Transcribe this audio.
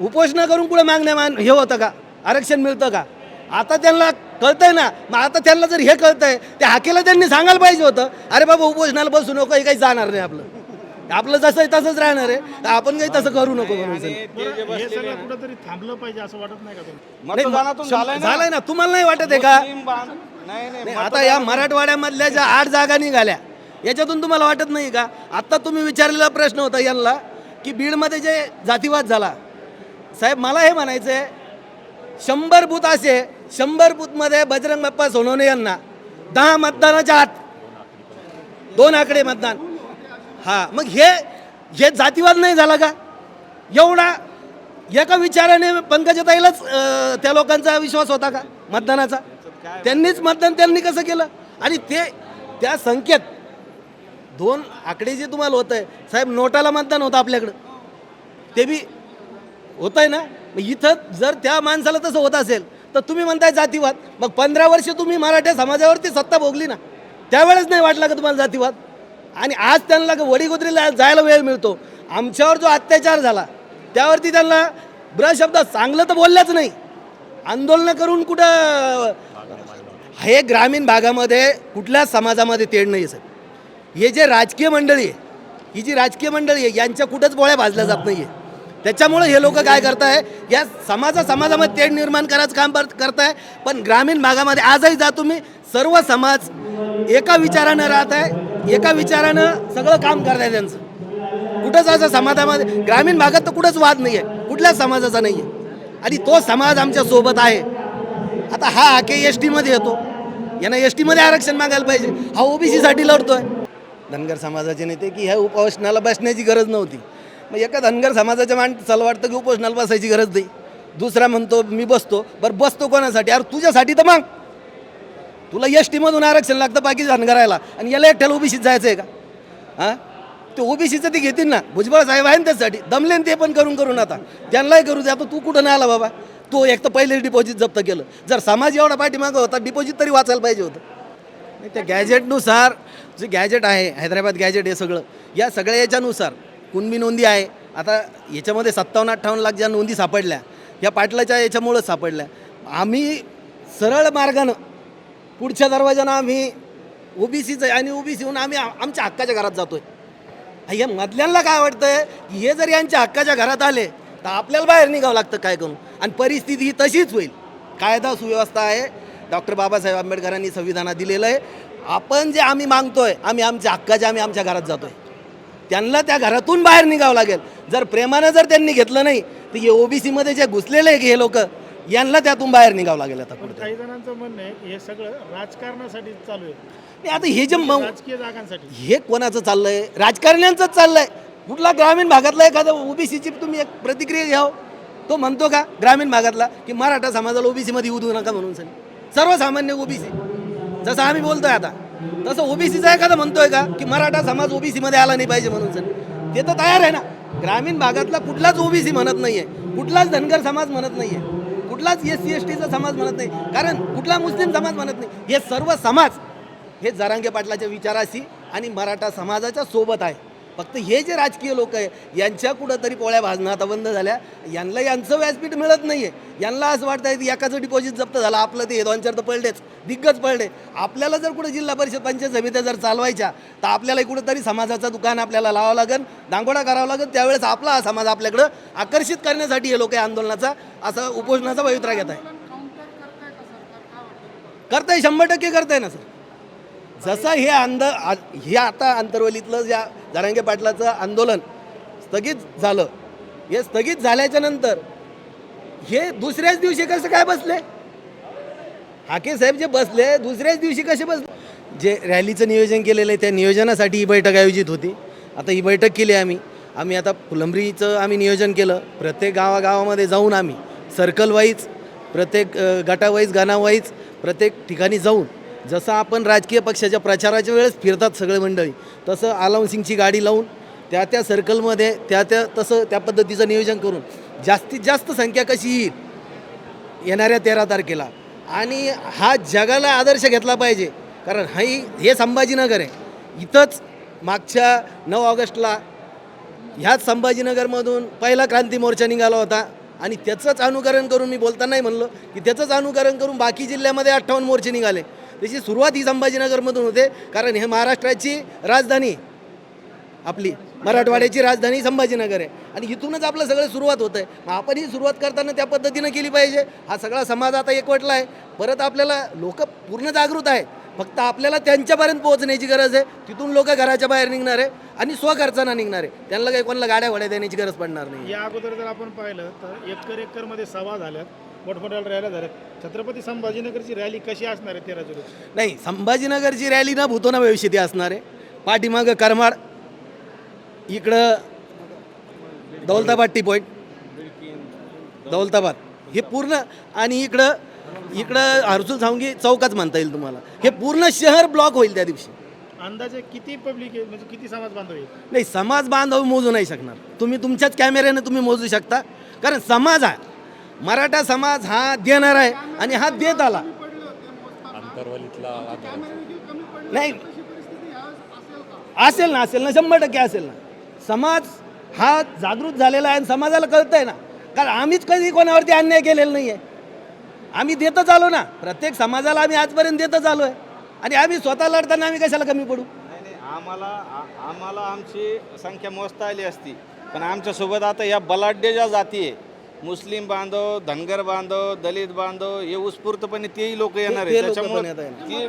उपोषणा करून कुठं मागण्या मान हे होतं का? आरक्षण मिळतं का? आता त्यांना कळतंय ना. मग आता त्यांना जर हे कळतंय त्या हाकेला त्यांनी सांगायला पाहिजे होतं. अरे बाबा उपोषणाला बसू नको हे काही जाणार नाही आपलं. आपलं जसं आहे तसंच राहणार आहे. तर आपण काही तसं करू नको हे कुठंतरी थांबलं पाहिजे असं वाटत नाही का तुम्हाला? नाही, मतदानातून झालंय ना? तुम्हाला नाही वाटत आहे का? आता या मराठवाड्यामधल्या ज्या आठ जागा निघाल्या याच्यातून तुम्हाला वाटत नाही का? आत्ता तुम्ही विचारलेला प्रश्न होता यांना की बीडमध्ये जे जातीवाद झाला साहेब मला हे म्हणायचं आहे शंभर बूथ असे शंभर बूथमध्ये बजरंग बाप्पा सोनवणे यांना दहा मतदानाच्या आत दोन आकडे मतदान. हा मग हे हे जातीवाद नाही झाला का? एवढा एका विचाराने पंकजाताईलाच त्या लोकांचा विश्वास होता का मतदानाचा? त्यांनीच मतदान त्यांनी कसं केलं? आणि ते त्या संख्येत दोन आकडे जे तुम्हाला होत आहे साहेब नोटाला मतदान होतं आपल्याकडं. ते बी होत आहे ना? मग इथं जर त्या माणसाला तसं होत असेल तर तुम्ही म्हणताय जातीवाद. मग पंधरा वर्ष तुम्ही मराठा समाजावरती सत्ता भोगली ना? त्यावेळेस नाही वाटला का तुम्हाला जातीवाद? आणि आज त्यांना वडीगोदरीला जायला वेळ मिळतो? आमच्यावर जो अत्याचार झाला त्यावरती त्यांना ब्रशब्द चांगलं तर बोलल्याच नाही. आंदोलनं करून कुठं हे ग्रामीण भागामध्ये कुठल्याच समाजामध्ये तेढ नाही सर हे जे राजकीय मंडळी आहे ही जी राजकीय मंडळी आहे यांच्या कुठंच पोळ्या भाजल्या जात नाही आहे त्याच्यामुळे हे लोक काय करताय? या समाजा समाजामध्ये तेढ निर्माण करायचं काम करत करताय. पण ग्रामीण भागामध्ये आजही जा तुम्ही. सर्व समाज एका विचारानं राहत आहे. एका विचारानं सगळं काम करताय त्यांचं. कुठंच असं समाजामध्ये? ग्रामीण भागात तर कुठंच वाद नाही आहे कुठल्याच समाजाचा नाही आहे आणि तो समाज आमच्यासोबत आहे. आता हा हाके एस टीमध्ये येतो. यांना एस टीमध्ये आरक्षण मागायला पाहिजे. हा ओबीसीसाठी लढतोय. धनगर समाजाचे नेते की ह्या उपोषणाला बसण्याची गरज नव्हती. मग एका धनगर समाजाच्या माणसाला वाटतं की उपोषणाला बसायची गरज नाही. दुसरा म्हणतो मी बसतो. बरं बसतो कोणासाठी? अरे तुझ्यासाठी तर मग. तुला एस टीमधून आरक्षण लागतं बाकी धनगरायला आणि याला एकट्याला ओबीसीत जायचं आहे का? हां? ते ओबीसीचं ते घेतील ना. भुजबळ साहेब आहे ना त्यासाठी दमले ते पण करून करून आता. त्यांनाही करू दे. आता तू कुठं नाही आला बाबा? तो एक तर पहिले डिपॉझिट जप्त केलं. जर समाज एवढा पाठीमागं होता डिपॉझिट तरी वाचायला पाहिजे होतं. नाही त्या गॅजेटनुसार जे गॅजेट आहे हैदराबाद गॅजेट हे सगळं या सगळ्या याच्यानुसार कुणबी नोंदी आहे. आता याच्यामध्ये सत्तावन्न अठ्ठावन्न लाख ज्या नोंदी सापडल्या या पाटलाच्या याच्यामुळं सापडल्या. आम्ही सरळ मार्गानं पुढच्या दरवाजानं आम्ही ओबीसीचं आणि ओबीसीहून आम्ही आमच्या हक्काच्या घरात जातोय. या मधल्यांना काय वाटतंय? की हे जर यांच्या हक्काच्या घरात आले तर आपल्याला बाहेर निघावं लागतं काय करून? आणि परिस्थिती ही तशीच होईल. कायदा सुव्यवस्था आहे. डॉक्टर बाबासाहेब आंबेडकरांनी संविधानात दिलेलं आहे. आपण जे आम्ही मागतोय आम्ही आमच्या हक्काच्या आम्ही आमच्या घरात जातोय. त्यांना त्या घरातून बाहेर निघावं लागेल. जर प्रेमानं जर त्यांनी घेतलं नाही तर हे ओबीसीमध्ये जे घुसलेले हे लोक यांना त्यातून बाहेर निघावं लागेल आता काही जणांचं म्हणणं आहे हे सगळं राजकारणासाठी चालू आहे. आता हे जे राजकीय जागांसाठी. हे कोणाचं चाललंय? राजकारण्यांचंच चाललंय. कुठला ग्रामीण भागातला एखादा ओबीसीची तुम्ही एक प्रतिक्रिया घ्याव तो म्हणतो का ग्रामीण भागातला की मराठा समाजाला ओबीसी मध्ये येऊ देऊ नका म्हणून सर सर्वसामान्य ओबीसी. जसं आम्ही बोलतोय आता तसं ओबीसीचा एखादा म्हणतोय का की मराठा समाज ओबीसीमध्ये आला नाही पाहिजे म्हणून सर. ते तर तयार आहे ना. ग्रामीण भागातला कुठलाच ओबीसी म्हणत नाहीये. कुठलाच धनगर समाज म्हणत नाहीये. कुठलाच एस सी एस टीचा समाज म्हणत नाही. कारण कुठला मुस्लिम समाज म्हणत नाही. हे सर्व समाज हे जरांगे पाटलाच्या विचाराशी आणि मराठा समाजाच्या सोबत आहे. फक्त हे जे राजकीय लोक आहे यांच्या कुठंतरी पोळ्या भाजणं आता बंद झाल्या. यांना यांचं व्यासपीठ मिळत नाही आहे यांना असं वाटतं की एकाचं डिपॉझिट जप्त झालं आपलं ते दोन चार तर पडलेच दिग्गज पडले आपल्याला जर कुठं जिल्हा परिषद पंचायत समित्या जर चालवायच्या तर आपल्याला कुठंतरी समाजाचं दुकान आपल्याला लावावं लागेल दांगोडा करावा लागेल. त्यावेळेस आपला हा समाज आपल्याकडं आकर्षित करण्यासाठी हे लोक या आंदोलनाचा असं उपोषणाचा पवित्रा घेत आहे. करताय शंभर टक्के करताय ना सर? जसं हे आंद हे आता आंतरवलीतलं ज्या जरांगे पाटलाचं आंदोलन स्थगित झालं. हे स्थगित झाल्याच्यानंतर हे दुसऱ्याच दिवशी कसं काय बसले? हाके साहेब जे बसले दुसऱ्याच दिवशी कसे बसले? जे रॅलीचं नियोजन केलेलं आहे त्या नियोजनासाठी ही बैठक आयोजित होती. आता ही बैठक केली आम्ही. आम्ही आता फुलंब्रीचं आम्ही नियोजन केलं. प्रत्येक गावागावामध्ये जाऊन आम्ही सर्कल वाईज प्रत्येक गटावाईज गाणावाईज प्रत्येक ठिकाणी जाऊन जसं आपण राजकीय पक्षाच्या प्रचाराच्या वेळेस फिरतात सगळे मंडळी तसं अलाउन्सिंगची गाडी लावून त्या त्या सर्कलमध्ये त्या त्या तसं त्या पद्धतीचं नियोजन करून जास्तीत जास्त संख्या कशी येईल? येणाऱ्या तेरा तारखेला. आणि हा जगाला आदर्श घेतला पाहिजे. कारण हाही हे संभाजीनगर आहे. इथंच मागच्या नऊ ऑगस्टला ह्याच संभाजीनगरमधून पहिला क्रांती मोर्चा निघाला होता. आणि त्याचंच अनुकरण करून मी बोलतानाही म्हणलं की त्याचंच अनुकरण करून बाकी जिल्ह्यामध्ये अठ्ठावन्न मोर्चे निघाले. त्याची सुरुवात ही संभाजीनगरमधून होते. कारण हे महाराष्ट्राची राजधानी आपली मराठवाड्याची राजधानी संभाजीनगर आहे. आणि इथूनच आपलं सगळं सुरुवात होतं आहे मग आपण ही सुरुवात करताना त्या पद्धतीनं केली पाहिजे. हा सगळा समाज आता एकवटला आहे. परत आपल्याला लोक पूर्ण जागृत आहेत. फक्त आपल्याला त्यांच्यापर्यंत पोहोचण्याची गरज आहे. तिथून लोक घराच्या बाहेर निघणार आहे आणि स्वखर्चानं निघणार आहे. त्यांना काही कोणाला गाड्या घोड्या देण्याची गरज पडणार नाही. या अगोदर जर आपण पाहिलं तर एकर एकरमध्ये सभा झाल्यात. मोठमोठ्या रॅल्या झाल्यात. छत्रपती संभाजीनगरची रॅली कशी असणार आहे तेरा जुलै नाही संभाजीनगरची रॅली ना भूतोना भविष्यती असणार आहे. पाठीमागं करमाड इकडं दौलताबाद टी पॉईंट दौलताबाद. हे पूर्ण आणि इकडं इकडं हर्सुल सावंगी चौकाच म्हणता येईल तुम्हाला. हे पूर्ण शहर ब्लॉक होईल त्या दिवशी. अंदाजे किती पब्लिक आहे? म्हणजे किती समाज बांधव आहे? नाही समाज बांधव मोजू नाही शकणार. तुम्ही तुमच्याच कॅमेऱ्याने तुम्ही मोजू शकता. कारण समाज हा मराठा समाज हा देणार आहे आणि हा देत आला. नाही. असेल ना असेल ना शंभर टक्के असेल ना. समाज हा जागृत झालेला आहे आणि समाजाला कळतंय ना. कारण आम्हीच कधी कोणावरती अन्याय केलेला नाही आहे आम्ही देतच आलो ना. प्रत्येक समाजाला आम्ही आजपर्यंत देतच आलो आहे आणि आम्ही स्वतः लढताना आम्ही कशाला कमी पडू? नाही नाही आम्हाला आम्हाला आमची संख्या मोजता आली असती. पण आमच्यासोबत आता या बलाढ्य ज्या जाती आहे मुस्लिम बांधव धनगर बांधव दलित बांधव हे उत्स्फूर्तपणे तेही लोक येणार आहे त्याच्यामुळे. ती